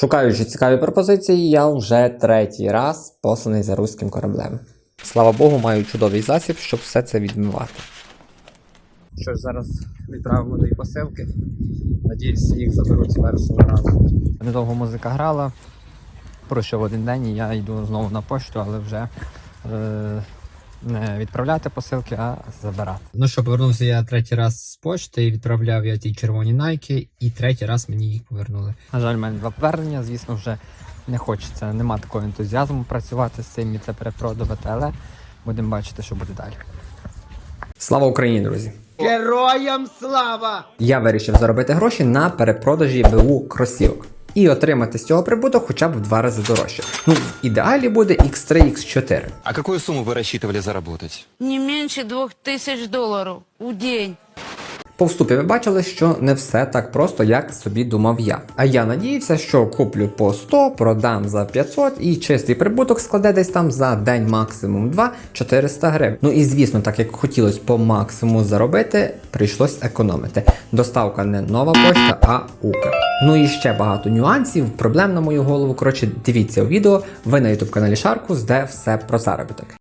Шукаючи цікаві пропозиції, я вже третій раз посланий за руським кораблем. Слава Богу, маю чудовий засіб, щоб все це відмивати. Що ж, зараз відправимо дві посилки. Надіюсь, їх заберуть з першого разу. Недовго музика грала. Пройшов один день і я йду знову на пошту, але вже е, не відправляти посилки, а забирати. Ну що, повернувся я третій раз з пошти і відправляв я ті червоні найки, і третій раз мені їх повернули. На жаль, в мене два повернення, звісно, вже не хочеться, нема такого ентузіазму працювати з цим і це перепродувати, але будемо бачити, що буде далі. Слава Україні, друзі! Героям слава! Я вирішив заробити гроші на перепродажі БУ кросівок І отримати з цього прибуток хоча б в два рази дорожче. Ну, в ідеалі буде X3, X4. А какую сумму вы рассчитывали заработать? Не меньше двух тысяч долларов в день. По вступі ви бачили, що не все так просто, як собі думав я. А я надіявся, що куплю по 100, продам за 500 і чистий прибуток складе десь там за день максимум 2 400 гривень. Ну і звісно, так як хотілося по максимуму заробити, прийшлось економити. Доставка не нова пошта, а Укр. Ну і ще багато нюансів, проблем на мою голову. Коротше, дивіться у відео. Ви на youtube каналі Шаркус, де все про заробіток.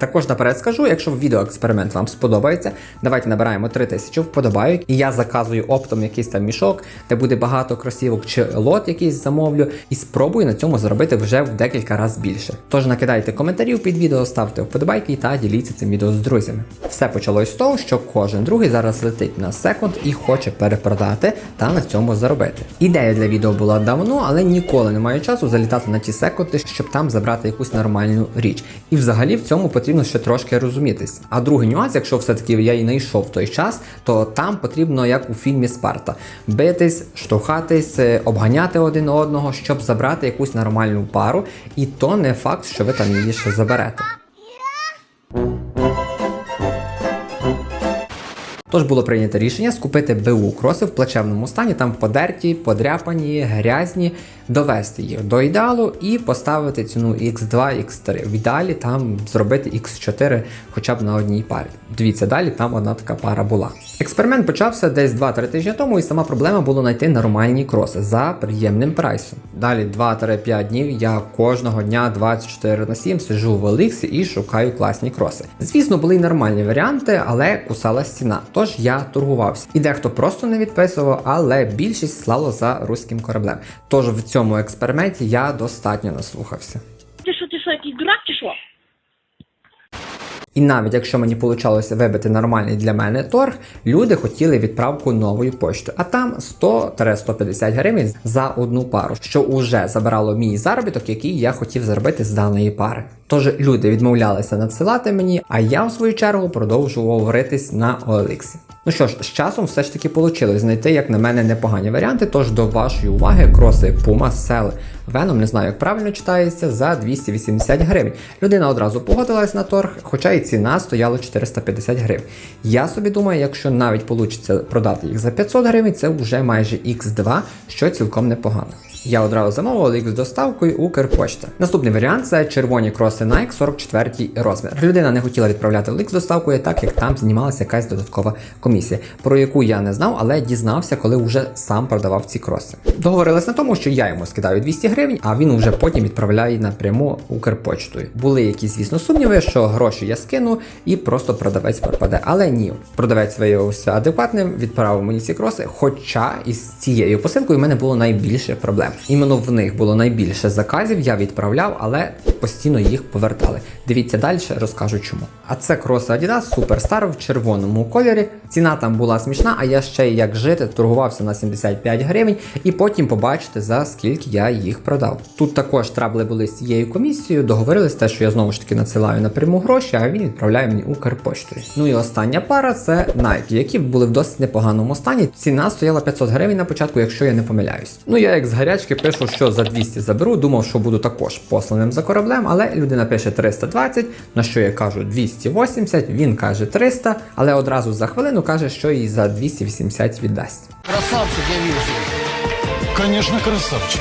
Також наперед скажу, якщо відеоексперимент вам сподобається, давайте набираємо 3000 вподобайок, і я заказую оптом якийсь там мішок, де буде багато кросівок чи лот якийсь замовлю, і спробую на цьому заробити вже в декілька разів більше. Тож накидайте коментарів під відео, ставте вподобайки та діліться цим відео з друзями. Все почалось з того, що кожен другий зараз летить на секунд і хоче перепродати та на цьому заробити. Ідея для відео була давно, але ніколи не маю часу залітати на ті секунди, щоб там забрати якусь нормальну річ. І взагалі в цьому потрібно ще трошки розумітись. А другий нюанс, якщо все-таки я і знайшов той час, то там потрібно, як у фільмі Спарта, битись, штовхатись, е, обганяти один одного, щоб забрати якусь нормальну пару, і то не факт, що ви там її ще заберете. Тож було прийнято рішення скупити БУ кроси в плачевному стані, там подерті, подряпані, грязні, довести їх до ідеалу і поставити ціну X2, X3. В ідеалі там зробити X4 хоча б на одній парі. Дивіться, далі там одна така пара була. Експеримент почався десь 2-3 тижні тому, і сама проблема була знайти нормальні кроси за приємним прайсом. Далі 2-5 днів я кожного дня 24 на 7 сижу в Еліксі і шукаю класні кроси. Звісно, були й нормальні варіанти, але кусала стіна. Тож я торгувався. І дехто просто не відписував, але більшість слало за руським кораблем. Тож в цьому експерименті я достатньо наслухався. Ти що, ти що, якийсь дурак чи що? І навіть якщо мені получалося вибити нормальний для мене торг, люди хотіли відправку новою поштою, а там 100-150 гривень за одну пару, що уже забирало мій заробіток, який я хотів заробити з даної пари. Тож люди відмовлялися надсилати мені, а я в свою чергу продовжував ритись на OLX. Ну що ж, з часом все ж таки вийшло знайти, як на мене, непогані варіанти. Тож до вашої уваги кроси Puma Cell Venom, не знаю, як правильно читається, за 280 гривень. Людина одразу погодилась на торг, хоча і ціна стояла 450 гривень. Я собі думаю, якщо навіть вийде продати їх за 500 гривень, це вже майже X2, що цілком непогано. Я одразу замовив їх з доставкою Укрпочта. Наступний варіант це червоні кроси Nike 44 розмір. Людина не хотіла відправляти лик з доставкою, так як там знімалася якась додаткова комісія, про яку я не знав, але дізнався, коли вже сам продавав ці кроси. Договорились на тому, що я йому скидаю 200 гривень, а він вже потім відправляє напряму Укрпочтою. Були якісь, звісно, сумніви, що гроші я скину і просто продавець пропаде. Але ні, продавець виявився адекватним, відправив мені ці кроси. Хоча із цією посилкою в мене було найбільше проблем. Іменно в них було найбільше заказів, я відправляв, але постійно їх повертали. Дивіться далі, розкажу чому. А це кроси Adidas Superstar в червоному кольорі. Ціна там була смішна, а я ще як жити торгувався на 75 гривень, і потім побачите за скільки я їх продав. Тут також трабли були з цією комісією, договорились те, що я знову ж таки надсилаю напряму гроші, а він відправляє мені Укрпоштою. Ну і остання пара це Nike, які були в досить непоганому стані. Ціна стояла 500 гривень на початку, якщо я не помиляюсь. Ну я як з гарячки пишу, що за 200 заберу. Думав, що буду також посланим за кораблем, але людина пише 320, на що я кажу 280, він каже 300, але одразу за хвилину каже, що їй за 280 віддасть. Красавчик, я вірю. Звісно, красавчик.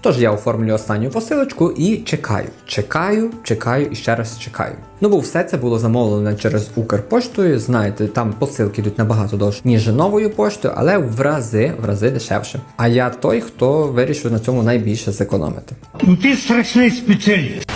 Тож я оформлю останню посилочку і чекаю, чекаю, чекаю і ще раз чекаю. Ну бо все це було замовлено через Укрпоштою. Знаєте, там посилки йдуть набагато довше, ніж новою поштою, але в рази, в рази дешевше. А я той, хто вирішив на цьому найбільше зекономити. Ну ти страшний спеціаліст.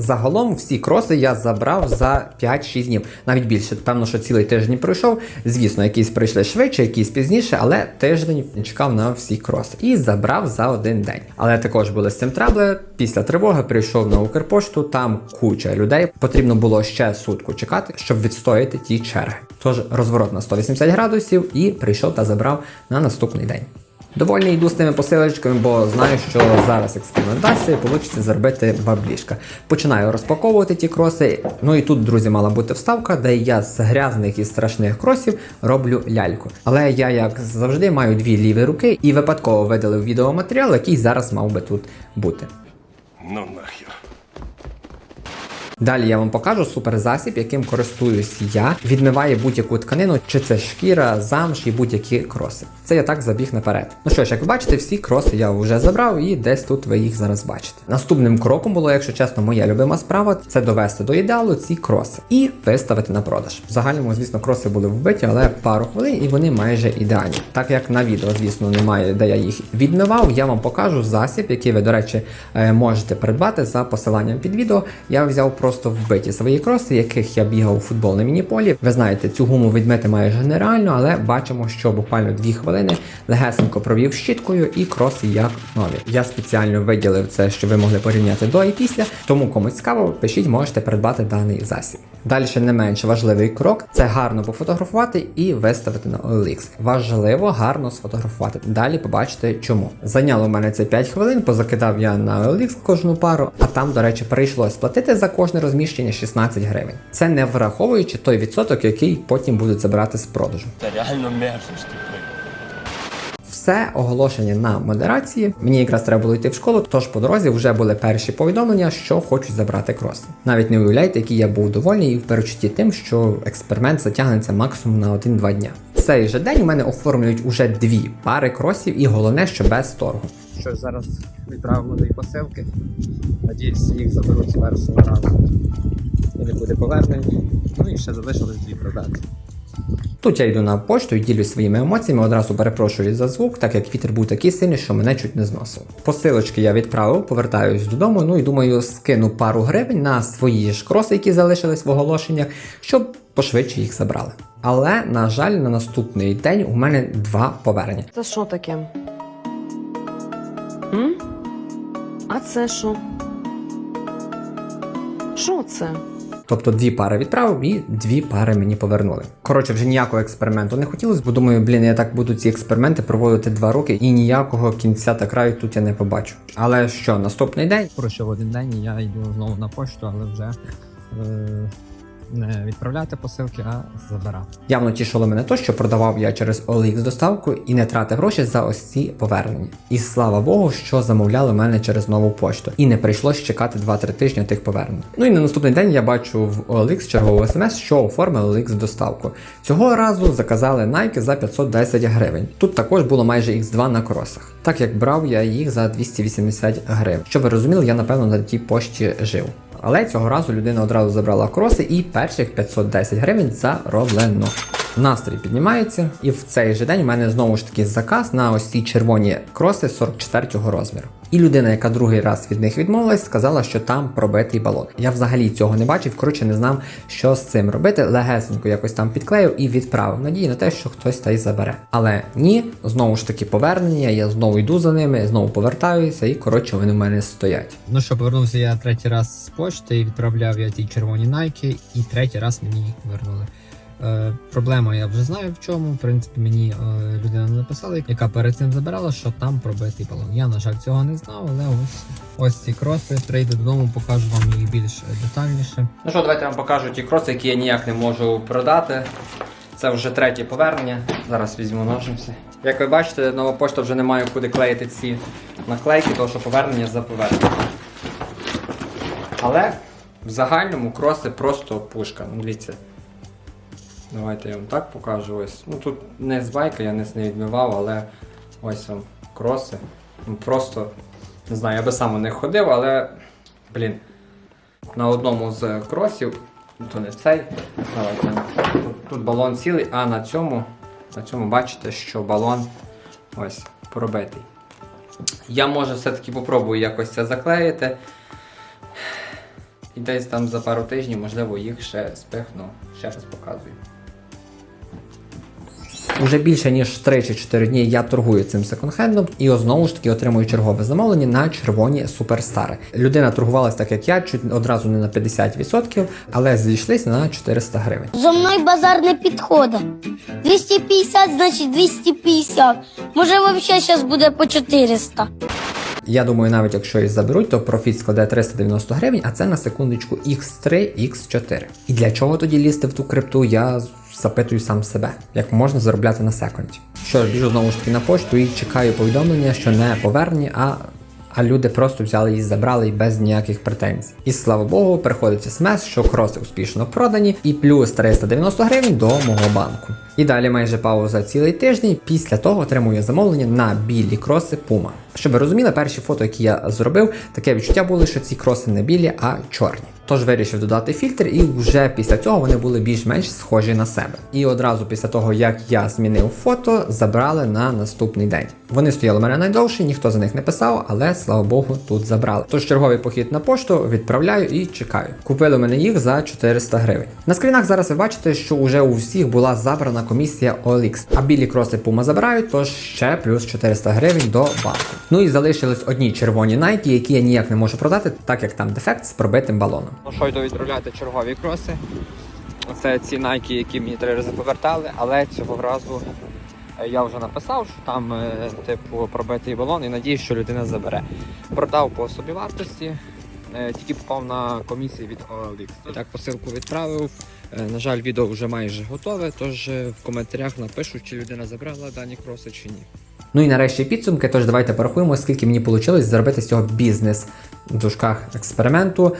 Загалом всі кроси я забрав за 5-6 днів, навіть більше. Певно, що цілий тиждень пройшов. Звісно, якісь прийшли швидше, якісь пізніше, але тиждень чекав на всі кроси і забрав за один день. Але також були з цим трабли. Після тривоги прийшов на Укрпошту, там куча людей. Потрібно було ще сутку чекати, щоб відстояти ті черги. Тож розворот на 180 градусів і прийшов та забрав на наступний день. Довольний йду з тими посилочками, бо знаю, що зараз експериментація вийде заробити баблішка. Починаю розпаковувати ті кроси. Ну і тут, друзі, мала бути вставка, де я з грязних і страшних кросів роблю ляльку. Але я, як завжди, маю дві ліві руки і випадково видалив відеоматеріал, який зараз мав би тут бути. Ну нахер. Далі я вам покажу суперзасіб, яким користуюсь я. Відмиває будь-яку тканину, чи це шкіра, замш і будь-які кроси. Це я так забіг наперед. Ну що ж, як ви бачите, всі кроси я вже забрав і десь тут ви їх зараз бачите. Наступним кроком було, якщо чесно, моя любима справа це довести до ідеалу ці кроси і виставити на продаж. В загальному, звісно, кроси були вбиті, але пару хвилин і вони майже ідеальні. Так як на відео, звісно, немає, де я їх відмивав, я вам покажу засіб, який ви, до речі, е, можете придбати за посиланням під відео. Я взяв просто вбиті свої кроси, яких я бігав у футбол на мініполі. Ви знаєте, цю гуму відмити майже нереально, але бачимо, що буквально 2 хвилини легесенько провів щіткою і кроси як нові. Я спеціально виділив це, щоб ви могли порівняти до і після. Тому комусь цікаво, пишіть, можете придбати даний засіб. Далі не менш важливий крок це гарно пофотографувати і виставити на OLX. Важливо гарно сфотографувати. Далі побачите чому. Зайняло в мене це 5 хвилин, позакидав я на OLX кожну пару, а там, до речі, прийшлось платити за кожне розміщення 16 гривень. Це не враховуючи той відсоток, який потім будуть забирати з продажу. Це реально мерзость. Все оголошення на модерації. Мені якраз треба було йти в школу, тож по дорозі вже були перші повідомлення, що хочуть забрати кроси. Навіть не уявляєте, який я був довольний і в перечутті тим, що експеримент затягнеться максимум на 1-2 дня. В цей же день у мене оформлюють уже дві пари кросів, і головне, що без торгу. Що ж, зараз відправимо дві посилки. Надіюсь, їх заберуть першого разу. І не буде повернень. Ну і ще залишилось дві продати. Тут я йду на пошту і ділюсь своїми емоціями, одразу перепрошую за звук, так як вітер був такий сильний, що мене чуть не зносив. Посилочки я відправив, повертаюсь додому, ну і думаю, скину пару гривень на свої ж кроси, які залишились в оголошеннях, щоб пошвидше їх забрали. Але, на жаль, на наступний день у мене два повернення. Це що таке? М? А це що? Що це? Тобто дві пари відправив і дві пари мені повернули. Коротше, вже ніякого експерименту не хотілося, бо думаю, блін, я так буду ці експерименти проводити два роки і ніякого кінця та краю тут я не побачу. Але що, наступний день? Пройшов один день, і я йду знову на пошту, але вже. Е- не відправляти посилки, а забирати. Явно тішило мене то, що продавав я через OLX доставку і не тратив гроші за ось ці повернення. І слава Богу, що замовляли мене через нову пошту, і не прийшлось чекати 2-3 тижні тих повернень. Ну і на наступний день я бачу в OLX чергову смс, що оформили OLX доставку. Цього разу заказали Nike за 510 гривень. Тут також було майже X2 на кросах. Так як брав я їх за 280 гривень. Щоб ви розуміли, я напевно на тій пошті жив. Але цього разу людина одразу забрала кроси і перших 510 гривень зароблено. Настрій піднімається, і в цей же день у мене знову ж таки заказ на ось ці червоні кроси 44-го розміру. І людина, яка другий раз від них відмовилась, сказала, що там пробитий балон. Я взагалі цього не бачив, коротше не знав, що з цим робити. Легесенько якось там підклеїв і відправив. Надії на те, що хтось та й забере. Але ні, знову ж таки повернення, я знову йду за ними, знову повертаюся, і коротше вони в мене стоять. Ну що, повернувся я третій раз з пошти і відправляв я ті червоні найки, і третій раз мені їх повернули. Е, проблема я вже знаю в чому. В принципі, мені е, людина написала, яка перед цим забирала, що там пробитий балон. Я, на жаль, цього не знав, але ось ось ці кроси. Прийду додому, покажу вам їх більш детальніше. Ну що, давайте я вам покажу ті кроси, які я ніяк не можу продати. Це вже третє повернення. Зараз візьму ножниці. Як ви бачите, нова пошта вже не має куди клеїти ці наклейки, тому що повернення за повернення. Але в загальному кроси просто пушка. Ну, дивіться. Давайте я вам так покажу. Ось. Ну тут не з байка, я не з не відмивав, але ось вам кроси. Ну, Просто Не знаю, я би сам них ходив, але. Блін. На одному з кросів, то не цей. Давайте. Тут, тут балон цілий, а на цьому, на цьому бачите, що балон ось пробитий. Я може все-таки попробую якось це заклеїти. І десь там за пару тижнів, можливо, їх ще спихну. Ще раз показую. Уже більше ніж 3 чи 4 дні я торгую цим секонд-хендом і знову ж таки отримую чергове замовлення на червоні суперстари. Людина торгувалась так, як я, чуть одразу не на 50%, але зійшлись на 400 гривень. Зо мною базар не підходить. 250, значить 250. Може, взагалі зараз буде по 400. Я думаю, навіть якщо їх заберуть, то профіт складе 390 гривень, а це на секундочку X3, X4. І для чого тоді лізти в ту крипту, я запитую сам себе, як можна заробляти на секунді. Що ж, біжу знову ж таки на пошту і чекаю повідомлення, що не повернені, а. А люди просто взяли і забрали і без ніяких претензій. І слава Богу, приходить смс, що кроси успішно продані, і плюс 390 гривень до мого банку. І далі майже пауза цілий тиждень. Після того отримую замовлення на білі кроси Puma. Щоб ви розуміли, перші фото, які я зробив, таке відчуття було, що ці кроси не білі, а чорні. Тож вирішив додати фільтр, і вже після цього вони були більш-менш схожі на себе. І одразу після того, як я змінив фото, забрали на наступний день. Вони стояли у мене найдовше, ніхто за них не писав, але слава Богу, тут забрали. Тож черговий похід на пошту відправляю і чекаю. Купили мене їх за 400 гривень. На скрінах зараз ви бачите, що уже у всіх була забрана комісія OLX, а білі кроси Puma забирають, тож ще плюс 400 гривень до банку. Ну і залишились одні червоні Nike, які я ніяк не можу продати, так як там дефект з пробитим балоном. Ну йду відправляти чергові кроси. Це ці Nike, які мені три рази повертали, але цього разу е, я вже написав, що там е, типу пробитий балон і надіюсь, що людина забере. Продав по собі вартості, е, тільки попав на комісії від OLX. Так, посилку відправив. На жаль, відео вже майже готове, тож в коментарях напишуть, чи людина забрала дані кроси чи ні. Ну і нарешті підсумки, тож давайте порахуємо, скільки мені вийшло заробити з цього бізнес в дужках експерименту.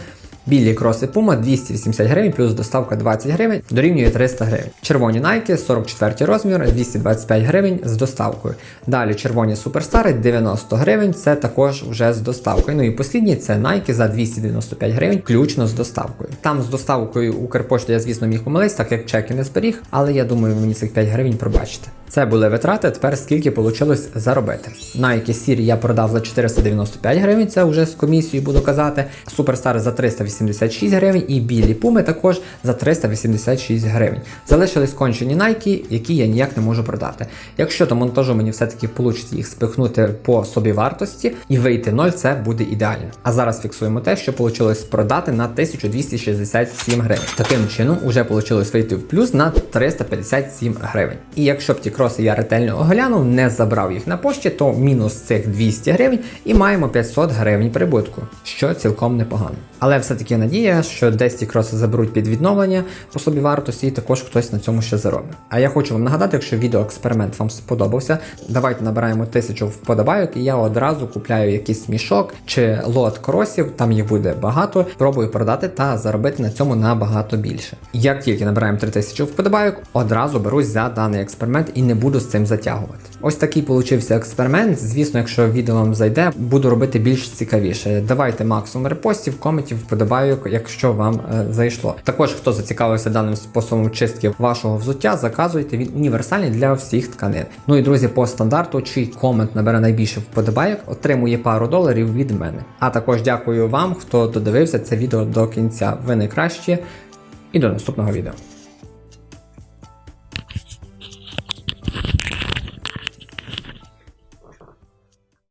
Білі кроси Puma 280 гривень плюс доставка 20 гривень дорівнює 300 гривень. Червоні Nike 44 розмір 225 гривень з доставкою. Далі червоні суперстари 90 гривень, це також вже з доставкою. Ну і послідні це Nike за 295 гривень, включно з доставкою. Там з доставкою Укрпошти я, звісно, міг помилитися, так як чеки не зберіг, але я думаю, мені цих 5 гривень пробачите. Це були витрати, тепер скільки вийшло заробити. Nike Siri я продав за 495 гривень, це вже з комісією буду казати. Суперстар за 386 гривень і білі пуми також за 386 гривень. Залишились кончені Nike, які я ніяк не можу продати. Якщо до монтажу мені все-таки вийде їх спихнути по собі вартості і вийти 0, це буде ідеально. А зараз фіксуємо те, що вийшло продати на 1267 гривень. Таким чином, вже вийшло вийти в плюс на 357 гривень. І якщо б ті кроси я ретельно оглянув, не забрав їх на пошті, то мінус цих 200 гривень і маємо 500 гривень прибутку, що цілком непогано. Але все-таки надія, що десь ті кроси заберуть під відновлення по собі вартості, і також хтось на цьому ще заробить. А я хочу вам нагадати, якщо відеоексперимент вам сподобався, давайте набираємо тисячу вподобайок, і я одразу купляю якийсь мішок чи лот кросів, там їх буде багато. Пробую продати та заробити на цьому набагато більше. Як тільки набираємо 3000 вподобайок, одразу берусь за даний експеримент і не буду з цим затягувати. Ось такий получився експеримент. Звісно, якщо відео вам зайде, буду робити більш цікавіше. Давайте максимум репостів, коментів, вподобайок, якщо вам е, зайшло. Також хто зацікавився даним способом чистки вашого взуття, заказуйте він універсальний для всіх тканин. Ну і друзі, по стандарту, чий комент набере найбільше вподобайок, отримує пару доларів від мене. А також дякую вам, хто додивився це відео до кінця. Ви найкращі. І до наступного відео.